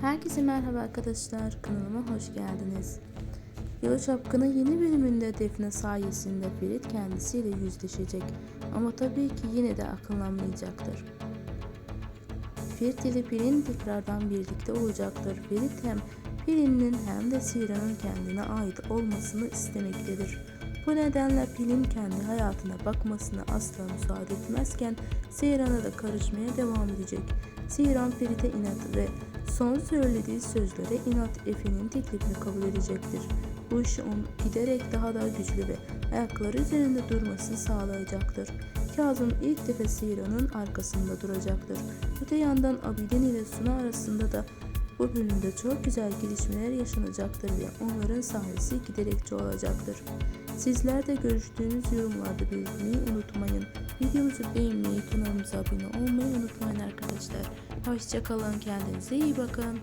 Herkese merhaba arkadaşlar, kanalıma hoş geldiniz. Yalı Çapkın'ın yeni bölümünde Defne sayesinde Ferit kendisiyle yüzleşecek ama tabii ki yine de akıllanmayacaktır. Ferit ile Pelin tekrardan birlikte olacaktır. Ferit hem Pelin'in hem de Siran'ın kendine ait olmasını istemektedir. Bu nedenle Pelin kendi hayatına bakmasına asla müsaade etmezken Seyran'a da karışmaya devam edecek. Seyran Ferit'e inat ve son söylediği sözlere inat Efe'nin teklifini kabul edecektir. Bu iş onu giderek daha da güçlü ve ayakları üzerinde durmasını sağlayacaktır. Kazım ilk defa Seyran'ın arkasında duracaktır. Öte yandan Abidin ile Suna arasında da bu bölümde çok güzel gelişmeler yaşanacaktır ve onların sahnesi giderek çoğalacaktır. Sizler de görüştüğünüz yorumlarda belirtmeyi unutmayın. Videomuzu beğenmeyi, kanalımıza abone olmayı unutmayın arkadaşlar. Hoşçakalın, kendinize iyi bakın.